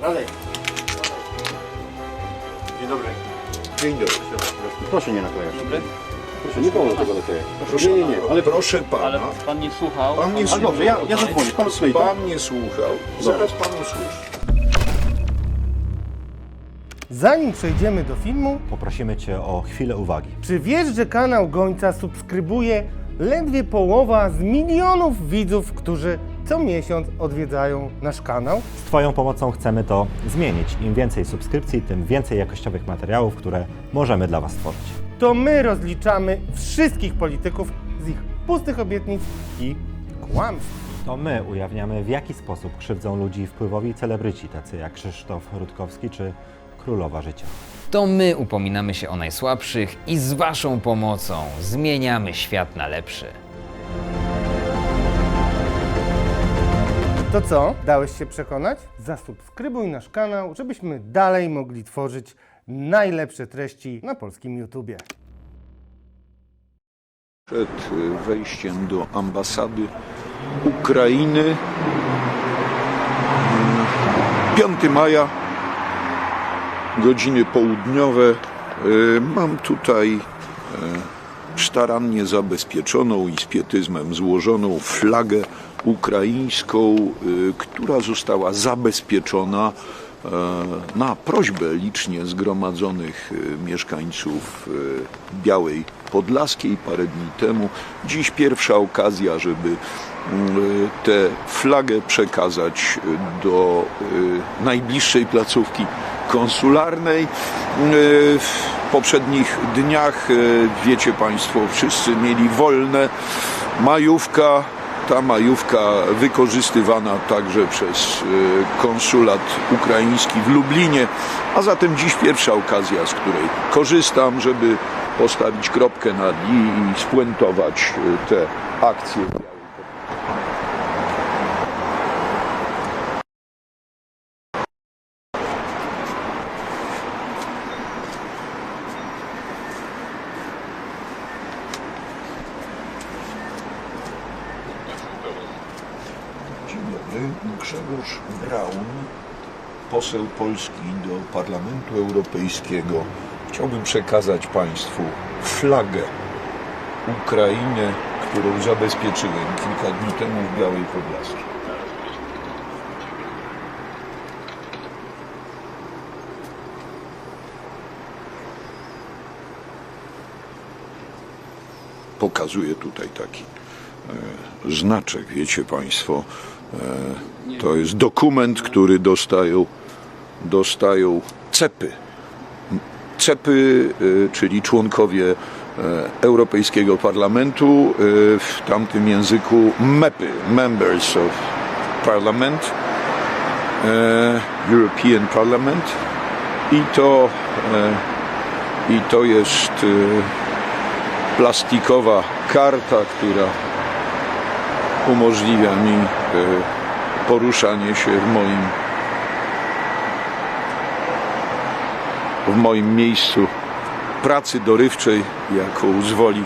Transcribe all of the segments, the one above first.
Dalej. Dzień dobry. Dzień dobry. Proszę nie naklejać. Dobry. Proszę, nie wolno tego naklejać. Nie, nie, nie. Ale Proszę pana. Ale pan nie słuchał. Pan nie słuchał. dobrze, ja, ja zadzwonię. Pan słuchaj. Pan nie słuchał. Zaraz pan usłyszy. Zanim przejdziemy do filmu, Poprosimy Cię o chwilę uwagi. czy wiesz, że kanał Gońca subskrybuje ledwie połowa z milionów widzów, którzy co miesiąc odwiedzają nasz kanał? Z Twoją pomocą chcemy to zmienić. Im więcej subskrypcji, tym więcej jakościowych materiałów, które możemy dla Was stworzyć. To my rozliczamy wszystkich polityków z ich pustych obietnic i kłamstw. To my ujawniamy, w jaki sposób krzywdzą ludzi wpływowi celebryci, tacy jak Krzysztof Rutkowski czy Królowa Życia. To my upominamy się o najsłabszych i z Waszą pomocą zmieniamy świat na lepszy. To co? Dałeś się przekonać? Zasubskrybuj nasz kanał, żebyśmy dalej mogli tworzyć najlepsze treści na polskim YouTubie. Przed wejściem do ambasady Ukrainy mm, 5 maja godziny południowe y, mam tutaj starannie zabezpieczoną i z pietyzmem złożoną flagę ukraińską, y, która została zabezpieczona e, na prośbę licznie zgromadzonych y, mieszkańców y, Białej Podlaskiej parę dni temu. Dziś pierwsza okazja, żeby tę flagę przekazać do najbliższej placówki konsularnej. Y, W poprzednich dniach, y, wiecie Państwo, wszyscy mieli wolne. Majówka, ta majówka wykorzystywana także przez y, konsulat ukraiński w Lublinie, a zatem dziś pierwsza okazja, z której korzystam, żeby postawić kropkę nad i spuentować te akcje. Dzień dobry, Grzegorz Braun, poseł Polski do Parlamentu Europejskiego. Chciałbym przekazać Państwu flagę Ukrainy, którą zabezpieczyłem kilka dni temu w Białej Podlaskiej. Pokazuję tutaj taki e, znaczek, wiecie Państwo. E, to jest dokument, który dostają, dostają cepy. Cepy, e, czyli członkowie e, Europejskiego Parlamentu, w tamtym języku MEPy, Members of Parliament, European Parliament i to, i to jest plastikowa karta, która umożliwia mi poruszanie się w moim w moim miejscu pracy dorywczej, jaką z woli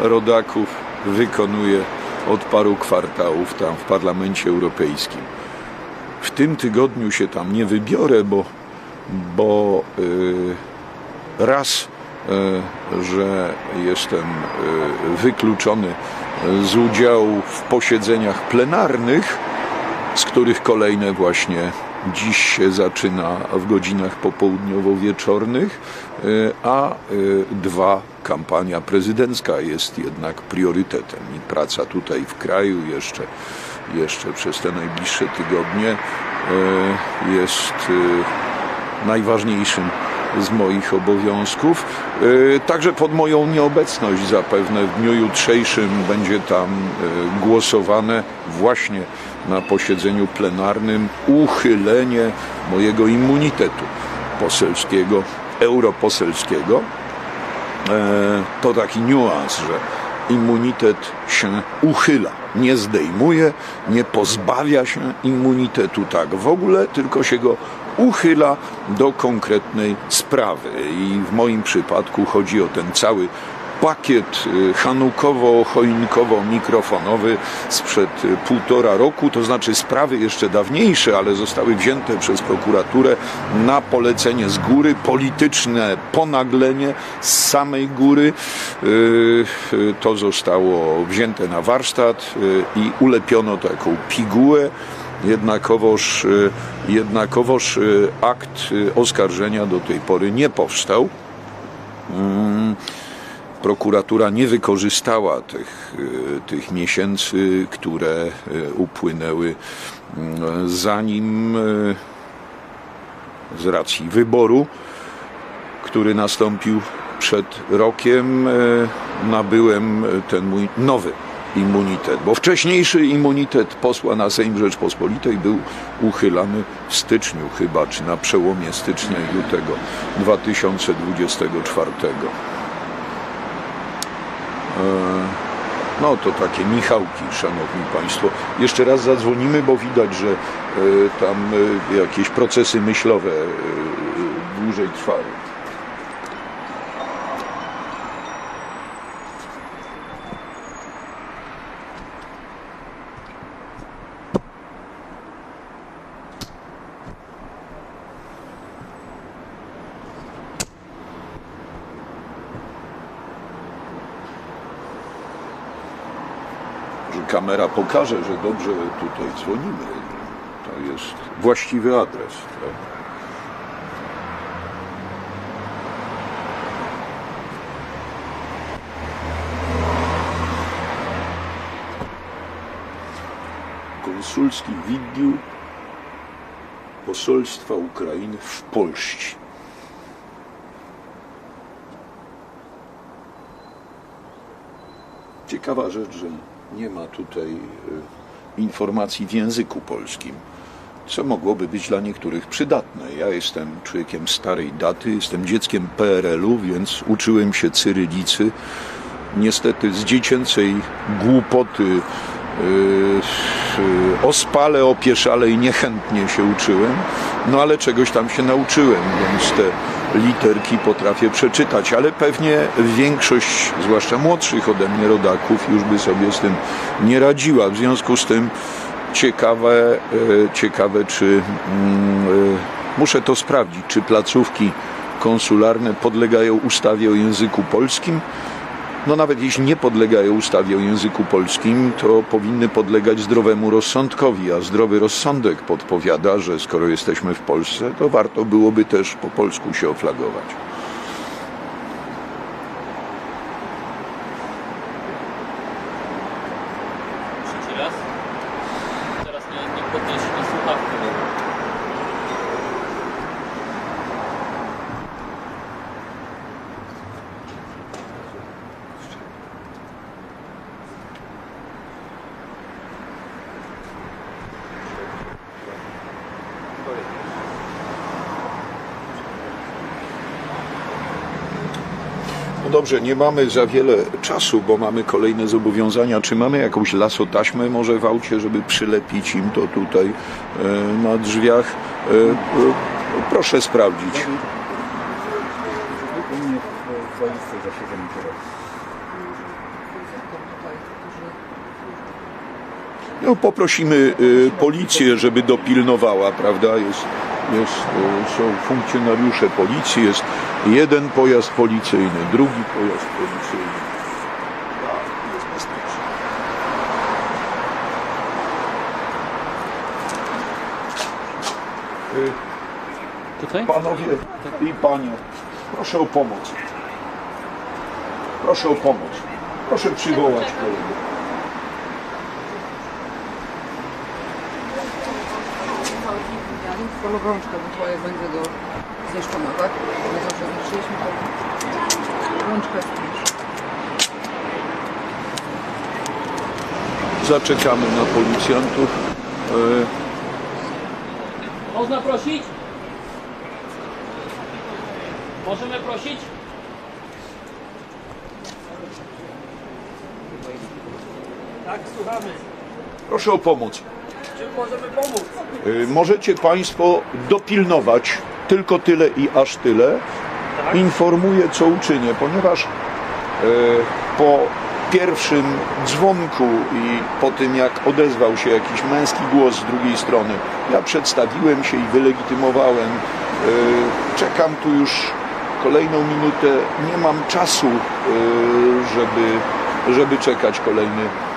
rodaków wykonuję od paru kwartałów tam w Parlamencie Europejskim. W tym tygodniu się tam nie wybiorę, bo, bo y, raz, y, że jestem y, wykluczony z udziału w posiedzeniach plenarnych, z których kolejne właśnie dziś się zaczyna w godzinach popołudniowo-wieczornych, y, a y, dwa, kampania prezydencka jest jednak priorytetem. I praca tutaj w kraju jeszcze, jeszcze przez te najbliższe tygodnie y, jest najważniejszym z moich obowiązków. Y, Także pod moją nieobecność zapewne w dniu jutrzejszym będzie tam y, głosowane właśnie na posiedzeniu plenarnym uchylenie mojego immunitetu poselskiego, europoselskiego. E, To taki niuans, że immunitet się uchyla, nie zdejmuje, nie pozbawia się immunitetu tak w ogóle, tylko się go uchyla do konkretnej sprawy. I w moim przypadku chodzi o ten cały pakiet y, hanukowo-choinkowo-mikrofonowy sprzed y, półtora roku, to znaczy sprawy jeszcze dawniejsze, ale zostały wzięte przez prokuraturę na polecenie z góry, polityczne ponaglenie z samej góry. Y, To zostało wzięte na warsztat i ulepiono taką pigułę. Jednakowoż, y, jednakowoż y, akt y, oskarżenia do tej pory nie powstał. Mm, Prokuratura nie wykorzystała tych, tych miesięcy, które upłynęły mm, zanim z racji wyboru, który nastąpił przed rokiem, nabyłem ten mój nowy immunitet, bo wcześniejszy immunitet posła na Sejm Rzeczpospolitej był uchylany w styczniu chyba, czy na przełomie stycznia i lutego 2024. E, No to takie Michałki, szanowni państwo. Jeszcze raz zadzwonimy, bo widać, że e, tam e, jakieś procesy myślowe dłużej trwają. kamera pokaże, że dobrze tutaj dzwonimy. To jest właściwy adres. Prawda? konsulski wydział posolstwa Ukrainy w Polsce. Ciekawa rzecz, że nie ma tutaj e, informacji w języku polskim, co mogłoby być dla niektórych przydatne. Ja jestem człowiekiem starej daty, jestem dzieckiem PRL-u, więc uczyłem się cyrylicy. Niestety z dziecięcej głupoty, ospale, opieszale i niechętnie się uczyłem, no ale czegoś tam się nauczyłem, więc te literki potrafię przeczytać, ale pewnie większość, zwłaszcza młodszych ode mnie rodaków, już by sobie z tym nie radziła. W związku z tym ciekawe, e, ciekawe czy mm, e, muszę to sprawdzić, czy placówki konsularne podlegają ustawie o języku polskim. No nawet jeśli nie podlegają ustawie o języku polskim, to powinny podlegać zdrowemu rozsądkowi, a zdrowy rozsądek podpowiada, że skoro jesteśmy w Polsce, to warto byłoby też po polsku się oflagować. Trzeci raz. Teraz nie, nie podnieś na słuchawkę. No dobrze, nie mamy za wiele czasu, bo mamy kolejne zobowiązania. Czy mamy jakąś lasotaśmę może w aucie, żeby przylepić im to tutaj e, na drzwiach? E, e, proszę sprawdzić. No, poprosimy policję, żeby dopilnowała, prawda? Jest, jest, są funkcjonariusze policji, jest jeden pojazd policyjny, drugi pojazd policyjny. Tak, jest bezpiecznie. Y, Tutaj? Panowie i panie, proszę o pomoc. Proszę o pomoc. Proszę przywołać kolegę. Panu rączkę, bo twoje będzie do zniszczona, tak? Nie zawsze zniszczyliśmy to. Spisz. Zaczekamy na policjantów. E, Można prosić? Możemy prosić? Tak, słuchamy. Proszę o pomoc. Czym możemy pomóc? Y, Możecie Państwo dopilnować tylko tyle i aż tyle. Informuję, co uczynię, ponieważ po pierwszym dzwonku i po tym jak odezwał się jakiś męski głos z drugiej strony, ja przedstawiłem się i wylegitymowałem. E, Czekam tu już kolejną minutę. Nie mam czasu, e, żeby, żeby czekać kolejny e,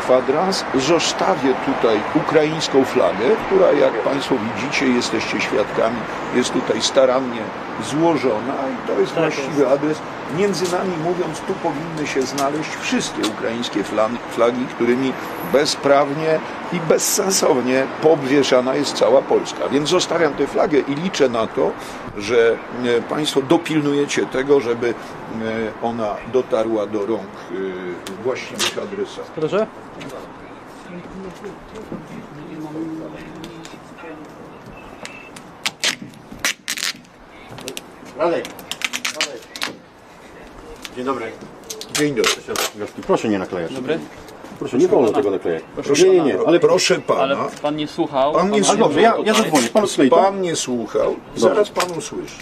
kwadrans. Zostawię tutaj ukraińską flagę, która jak Państwo widzicie, jesteście świadkami, jest tutaj starannie złożona i to jest właściwy adres. Między nami mówiąc, tu powinny się znaleźć wszystkie ukraińskie flagi, którymi bezprawnie i bezsensownie poobwieszana jest cała Polska. Więc zostawiam tę flagę i liczę na to, że e, Państwo dopilnujecie tego, żeby ona dotarła do rąk e, właściwych adresatów. Proszę? Radek! Radek! Dzień dobry. Dzień dobry. Proszę nie naklejać. Dobry. Proszę, nie wolno tego naklejać. Proszę, nie, nie, nie, ale proszę pana. Ale pan nie słuchał. Pan nie słuchał. dobrze, ja, ja zadzwonię. Pan? Pan nie słuchał, zaraz pan usłyszy.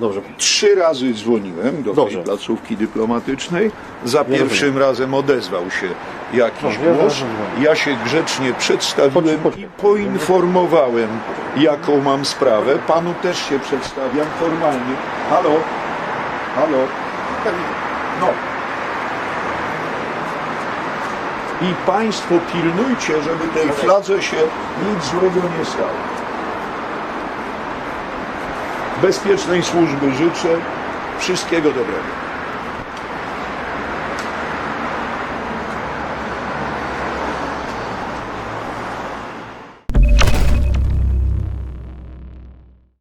Dobrze. Trzy razy dzwoniłem do Dobrze. tej placówki dyplomatycznej. Za pierwszym razem odezwał się jakiś ja głos. zadzwonię. Ja się grzecznie przedstawiłem Chodź, chodź. i poinformowałem, jaką mam sprawę. Panu też się przedstawiam formalnie. Halo? Halo? No. I Państwo pilnujcie, żeby tej fladze się nic złego nie stało. Bezpiecznej służby życzę. Wszystkiego dobrego.